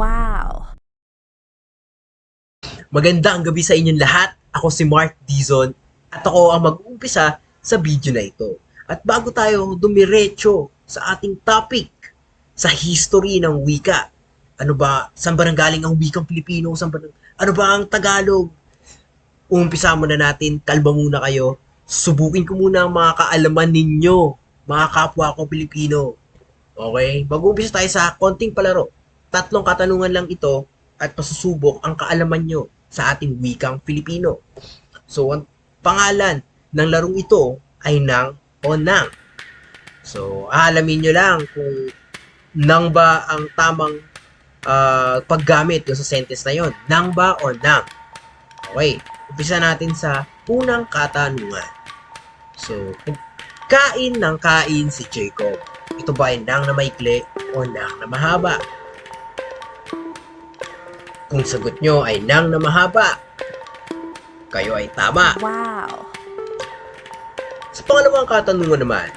Wow! Magandang gabi sa inyong lahat. Ako si Mark Dizon at ako ang mag-uumpisa sa video na ito. At bago tayo dumiretso sa ating topic sa history ng wika. Ano ba, saan ba nanggaling ang wikang Pilipino? Saan ba, ano ba ang Tagalog? Umpisa muna natin, kalma muna kayo. Subukin ko muna ang mga kaalaman ninyo, mga kapwa ko Pilipino. Okay? Mag-uumpisa tayo sa konting palaro. Tatlong katanungan lang ito at pasusubok ang kaalaman nyo sa ating wikang Filipino. So, ang pangalan ng larong ito ay nang o nang. So, aalamin nyo lang kung nang ba ang tamang ah, paggamit sa sentence na yon. Nang ba o nang? Okay, umpisa natin sa unang katanungan. So, kain ng kain si Jacob. Ito ba ay nang na maikli o nang na mahaba? Kung sagot nyo ay nang na mahaba, kayo ay tama. Wow! Sa pangalawang katanungan naman,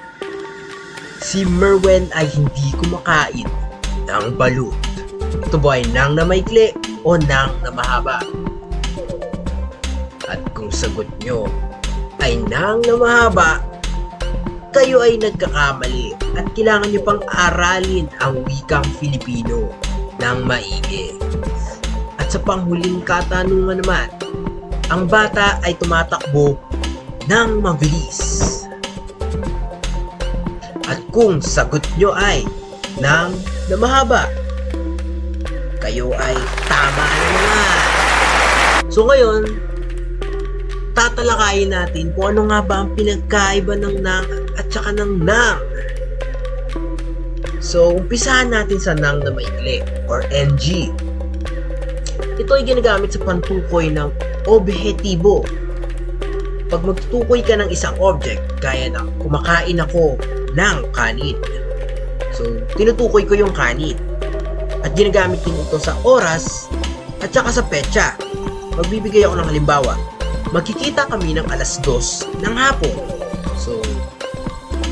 si Merwen ay hindi kumakain ng balut. Ito ba ay nang na maikli o nang na mahaba? At kung sagot nyo ay nang na mahaba, kayo ay nagkakamali at kailangan nyo pang aralin ang wikang Filipino ng maigi. Sa panghuling katanungan naman, ang bata ay tumatakbo ng mabilis. At kung sagot nyo ay ng na mahaba, kayo ay tama na naman. So ngayon, tatalakayin natin kung ano nga ba ang pinagkaiba ng nang at saka ng nang. So, umpisahan natin sa nang na maikli or NG. Ito ay ginagamit sa pantukoy ng objektibo. Pag magtutukoy ka ng isang object, gaya ng kumakain ako ng kanin. So, tinutukoy ko yung kanin. At ginagamit din ito sa oras at saka sa petsa. Magbibigay ako ng halimbawa. Magkikita kami ng alas dos ng hapon. So,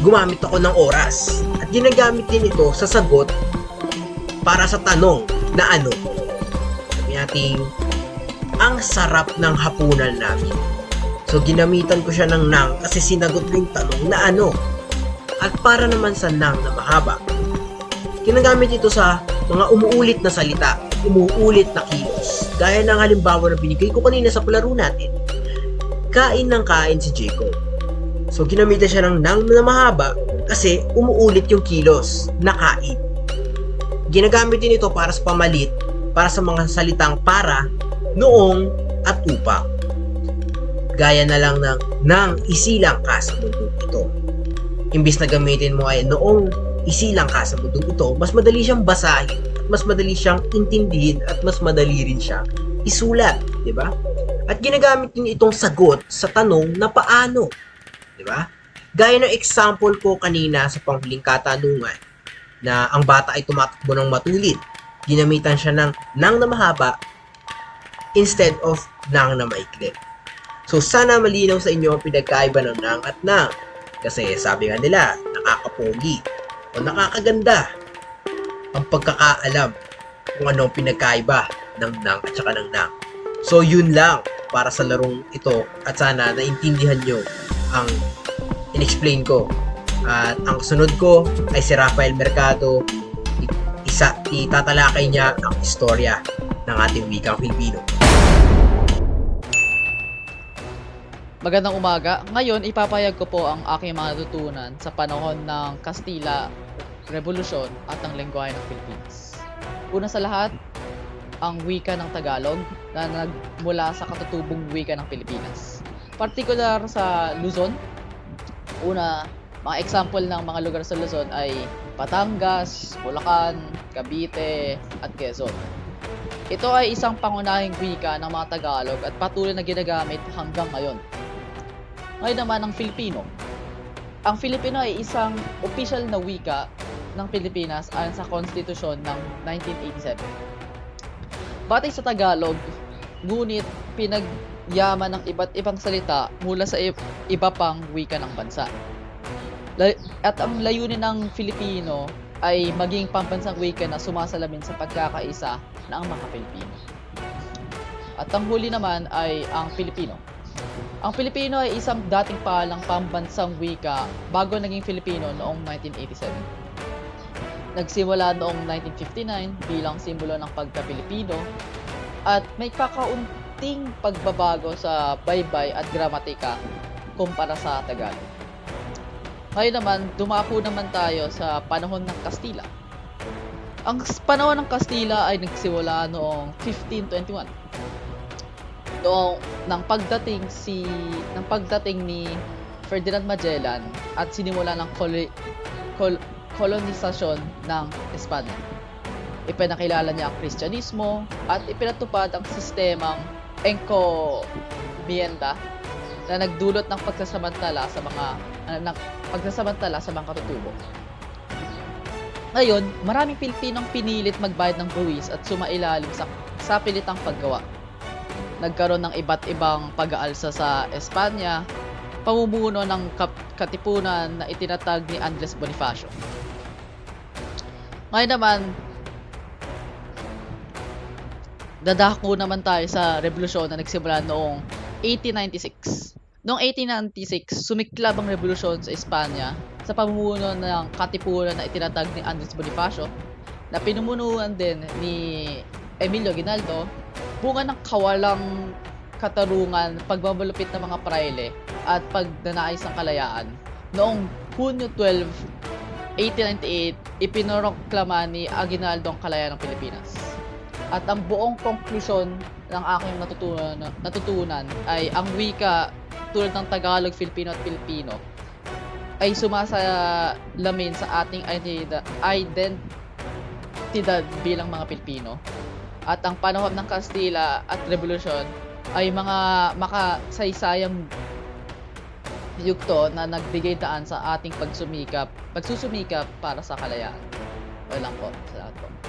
gumamit ako ng oras. At ginagamit din ito sa sagot para sa tanong na ano. Sabi natin, ang sarap ng hapunan namin. So, ginamitan ko siya ng nang kasi sinagot ko yung tanong na ano. At para naman sa nang na mahaba, ginagamit ito sa mga umuulit na salita, umuulit na kilos. Gaya ng halimbawa na binigay ko kanina sa palaro natin. Kain ng kain si Jacob. So, ginamitan siya ng nang na mahaba kasi umuulit yung kilos na kain. Ginagamit din ito para sa pamalit, para sa mga salitang para, noong, at upang. Gaya na lang ng nang isilang ka sa mundong ito. Imbis na gamitin mo ay noong isilang ka sa mundong ito, mas madali siyang basahin, mas madali siyang intindihin, at mas madali rin siyang isulat, di ba? At ginagamit din itong sagot sa tanong na paano, di ba? Gaya ng example ko kanina sa panghuling katanungan na ang bata ay tumatakbo ng matulid. Ginamitan siya ng nang na mahaba instead of nang na maikli. So sana malinaw sa inyo ang pinagkaiba ng nang at nang. Kasi sabi nga nila, nakakapogi o nakakaganda ang pagkakaalam kung ano ang pinagkaiba ng nang at saka ng nang. So yun lang para sa larong ito at sana naintindihan nyo ang in-explain ko. At ang sunod ko ay si Rafael Mercado. Isa, itatalakay niya ang istorya ng ating wikang Filipino. Magandang umaga. Ngayon, ipapayag ko po ang aking mga natutunan sa panahon ng Kastila Revolusyon at ng lengguwahe ng Pilipinas. Una sa lahat, ang wika ng Tagalog na nagmula sa katutubong wika ng Pilipinas. Partikular sa Luzon, una, mga example ng mga lugar sa Luzon ay Batangas, Bulacan, Cavite, at Quezon. Ito ay isang pangunahing wika ng mga Tagalog at patuloy na ginagamit hanggang ngayon. Ngayon naman ang Filipino. Ang Filipino ay isang official na wika ng Pilipinas ayon sa konstitusyon ng 1987. Batay sa Tagalog, ngunit pinagyaman ng iba't ibang salita mula sa iba pang wika ng bansa. At ang layunin ng Filipino ay maging pambansang wika na sumasalamin sa pagkakaisa ng mga Pilipino. At ang huli naman ay ang Pilipino. Ang Pilipino ay isang dating palang pambansang wika bago naging Filipino noong 1987. Nagsimula noong 1959 bilang simbolo ng pagka-Pilipino at may kakaunting pagbabago sa baybay at gramatika kumpara sa Tagalog. Ngayon naman, dumako naman tayo sa panahon ng Kastila. Ang panahon ng Kastila ay nagsimula noong 1521. Noong nang pagdating si ng pagdating ni Ferdinand Magellan at sinimula ng koli, kol, kolonisasyon ng Espanya. Ipinakilala niya ang Kristyanismo at ipinatupad ang sistemang encomienda na nagdulot ng pagsasamantala sa mga ano, ng pagsasamantala sa mga katutubo. Ngayon, maraming Pilipinong pinilit magbayad ng buwis at sumailalim sa, sa pilitang paggawa. Nagkaroon ng iba't ibang pag-aalsa sa Espanya, pamumuno ng katipunan na itinatag ni Andres Bonifacio. Ngayon naman, dadako naman tayo sa revolusyon na nagsimula noong 1896. Noong 1896, sumiklab ang revolusyon sa Espanya sa pamumuno ng katipunan na itinatag ni Andres Bonifacio na pinumunuan din ni Emilio Ginaldo bunga ng kawalang katarungan, pagmamalupit ng mga praile at pagdanais ng kalayaan. Noong Hunyo 12, 1898, ipinoroklama ni Aguinaldo ang kalayaan ng Pilipinas. At ang buong konklusyon ng aking natutunan, natutunan ay ang wika tulad ng Tagalog, Filipino at Pilipino ay sumasalamin sa ating identi- identidad bilang mga Pilipino. At ang panahon ng Kastila at Revolusyon ay mga makasaysayang yugto na nagbigay daan sa ating pagsumikap, pagsusumikap para sa kalayaan. Wala lang po. Salamat po.